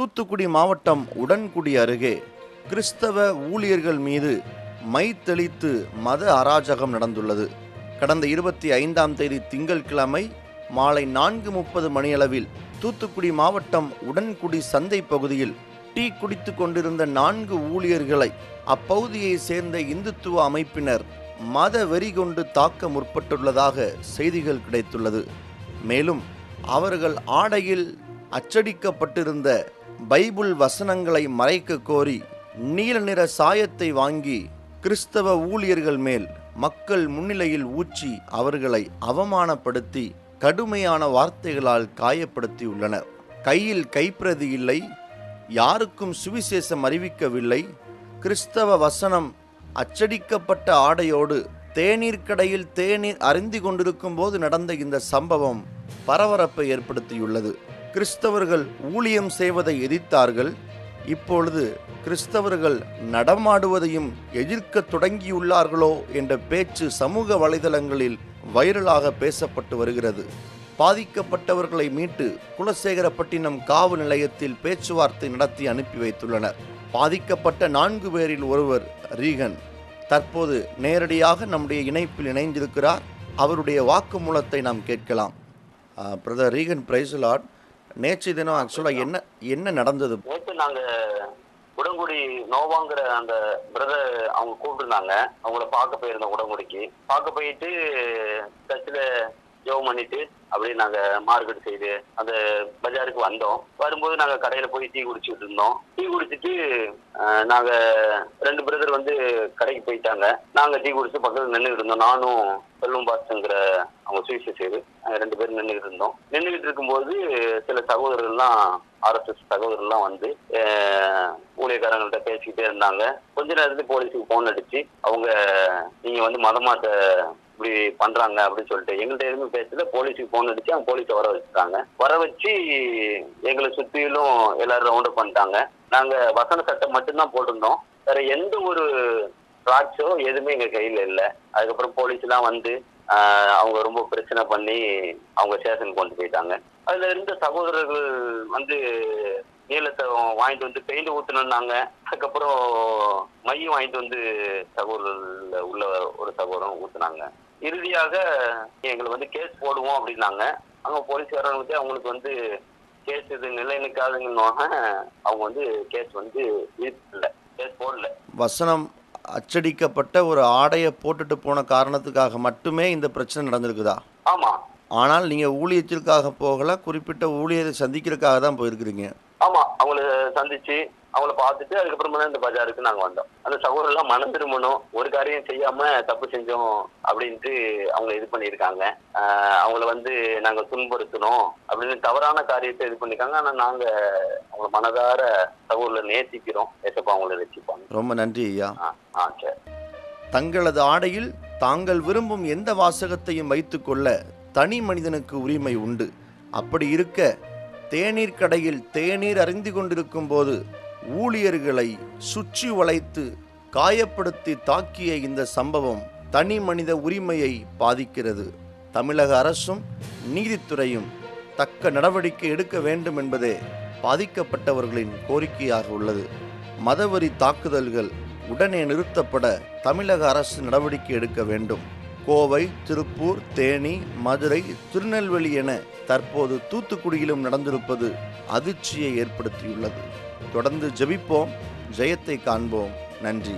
தூத்துக்குடி மாவட்டம் உடன்குடி அருகே கிறிஸ்தவ ஊழியர்கள் மீது மை தெளித்து மத அராஜகம் நடந்துள்ளது. கடந்த இருபத்தி ஐந்தாம் தேதி திங்கட்கிழமை மாலை நான்கு முப்பது மணியளவில் தூத்துக்குடி மாவட்டம் உடன்குடி சந்தை பகுதியில் டீ குடித்து கொண்டிருந்த நான்கு ஊழியர்களை அப்பகுதியை சேர்ந்த இந்துத்துவ அமைப்பினர் மத வெறி கொண்டு தாக்க முற்பட்டுள்ளதாக செய்திகள் கிடைத்துள்ளது. மேலும் அவர்கள் ஆடையில் அச்சடிக்கப்பட்டிருந்த பைபிள் வசனங்களை மறைக்க கோரி நீல நிற சாயத்தை வாங்கி கிறிஸ்தவ ஊழியர்கள் மேல் மக்கள் முன்னிலையில் ஊற்றி அவர்களை அவமானப்படுத்தி கடுமையான வார்த்தைகளால் காயப்படுத்தியுள்ளனர். கையில் கைப்பிரதி இல்லை யாருக்கும் சுவிசேஷம் அறிவிக்கவில்லை. கிறிஸ்தவ வசனம் அச்சடிக்கப்பட்ட ஆடையோடு தேநீர் கடையில் தேநீர் அருந்தி கொண்டிருக்கும் போது நடந்த இந்த சம்பவம் பரபரப்பை ஏற்படுத்தியுள்ளது. கிறிஸ்தவர்கள் ஊழியம் செய்வதை எதிர்த்தார்கள் இப்பொழுது கிறிஸ்தவர்கள் நடமாடுவதையும் எதிர்க்க தொடங்கியுள்ளார்களோ என்ற பேச்சு சமூக வலைதளங்களில் வைரலாக பேசப்பட்டு வருகிறது. பாதிக்கப்பட்டவர்களை மீட்டு குலசேகரப்பட்டினம் காவல் நிலையத்தில் பேச்சுவார்த்தை நடத்தி அனுப்பி வைத்துள்ளனர். பாதிக்கப்பட்ட நான்கு பேரில் ஒருவர் ரீகன். தற்போது நேரடியாக நம்முடைய இணைப்பில் இணைந்திருக்கிறார். அவருடைய வாக்குமூலத்தை நாம் கேட்கலாம். பிரதர் ரீகன் பிரைசுலாட் நேற்று தினம் ஆக்சுவலாக என்ன என்ன நடந்தது? நேற்று நாங்க உடங்குடி நோவாங்கிற அந்த பிரதர் அவங்க கூப்பிட்டுருந்தாங்க. அவங்கள பார்க்க போயிருந்தோம் உடங்குடிக்கு. பார்க்க போயிட்டு சர்ச்சில் ஜெபம் பண்ணிட்டு அப்படியே நாங்க மார்க்கெட் செய்து அந்த பஜாருக்கு வந்தோம். வரும்போது நாங்க கடையில போய் டீ குடிச்சிட்டு இருந்தோம். டீ குடிச்சிட்டு நாங்கள் நாங்க ரெண்டு பிரதர் வந்து கடைக்கு போயிட்டாங்க. நாங்க டீ குடிச்சு பக்கத்துல நின்றுட்டு இருந்தோம். நானும் செல்வம் பாஸ்ங்கிற அவங்க சுவிசை செய்து ரெண்டு பேரும் நின்றுக்கிட்டு இருந்தோம். நின்றுகிட்டு இருக்கும்போது சில சகோதரர்கள்லாம் ஆர்எஸ்எஸ் சகோதரர்லாம் வந்து ஊழியக்காரங்கள்ட்ட பேசிக்கிட்டே இருந்தாங்க. கொஞ்ச நேரத்துக்கு போலீஸுக்கு ஃபோன் அடிச்சு அவங்க நீங்க வந்து மதமாட்ட இப்படி பண்றாங்க அப்படின்னு சொல்லிட்டு எங்கள்கிட்ட எதுவுமே பேசல. போலீஸுக்கு ஃபோன் அடிச்சு அவங்க போலீஸை வர வச்சுட்டாங்க. வர வச்சு எங்களை சுத்தியிலும் எல்லாரும் ரவுண்ட் பண்ணிட்டாங்க. நாங்க வசன சட்டை மட்டும்தான் போட்டிருந்தோம். வேற எந்த ஒரு ட்ராக்ஸோ எதுவுமே எங்க கையில இல்லை. அதுக்கப்புறம் போலீஸ் எல்லாம் வந்து அவங்க ரொம்ப பிரச்சனை பண்ணி அவங்க ஸ்டேஷனுக்கு கொண்டு போயிட்டாங்க. அதுல இருந்த சகோதரர்கள் வந்து நீளத்தை வாங்கிட்டு வந்து பெயிண்ட் ஊத்துனாங்க அதுக்கப்புறம் மையம் வாங்கிட்டு வந்து சகோதரர் உள்ள ஒரு சகோதரம் ஊத்துனாங்க. இறுதியாக எங்களை வந்து கேஸ் போடுவோம் அப்படின்னாங்க. அங்க போலீஸ்காரங்க வந்து அவங்களுக்கு வந்து கேஸ் இது நிலை நிற்காதுங்கன்னு அவங்க வந்து கேஸ் வந்து இல்லை கேஸ் போடல. வசனம் அச்சடிக்கப்பட்ட ஒரு ஆடையை போட்டுட்டு போன காரணத்துக்காக மட்டுமே இந்த பிரச்சனை நடந்திருக்குதா? ஆமா. ஆனால் நீங்கள் ஊழியத்திற்காக போகல குறிப்பிட்ட ஊழியரை சந்திக்கிறதுக்காக தான் போயிருக்கிறீங்க. ஆமா. அவங்கள சந்திச்சு அவங்கள பார்த்துட்டு அதுக்கப்புறமா தான் இந்த பஜாருக்கு நாங்க வந்தோம். அந்த சகோதரர்லாம் மனம் திரும்பணும் ஒரு காரியம் செய்யாம தப்பு செஞ்சோம் அப்படின்ட்டு அவங்க இது பண்ணியிருக்காங்க. அவங்கள வந்து நாங்க துன்புறுத்தணும் அப்படின்னு தவறான காரியத்தை இது பண்ணிருக்காங்க ஆனா நாங்க அவங்கள மனதார சகோதரர்களை நேசிக்கிறோம். ஏசப்பா அவங்கள ரசிப்பாங்க. ரொம்ப நன்றி ஐயா. ஆ ஆ சரி. தங்களது ஆடையில் தாங்கள் விரும்பும் எந்த வாசகத்தையும் வைத்துக்கொள்ள தனி மனிதனுக்கு உரிமை உண்டு. அப்படி இருக்க தேநீர் கடையில் தேநீர் அறிந்து கொண்டிருக்கும் போது ஊழியர்களை சுற்றி வளைத்து காயப்படுத்தி தாக்கிய இந்த சம்பவம் தனி மனித உரிமையை பாதிக்கிறது. தமிழக அரசும் நீதித்துறையும் தக்க நடவடிக்கை எடுக்க வேண்டும் என்பதே பாதிக்கப்பட்டவர்களின் கோரிக்கையாக உள்ளது. மதவெறி தாக்குதல்கள் உடனே நிறுத்தப்பட தமிழக அரசு நடவடிக்கை எடுக்க வேண்டும். கோவை திருப்பூர் தேனி மதுரை திருநெல்வேலி என தற்போது தூத்துக்குடியிலும் நடந்திருப்பது அதிர்ச்சியை ஏற்படுத்தியுள்ளது. தொடர்ந்து ஜெபிப்போம் ஜெயத்தை காண்போம். நன்றி.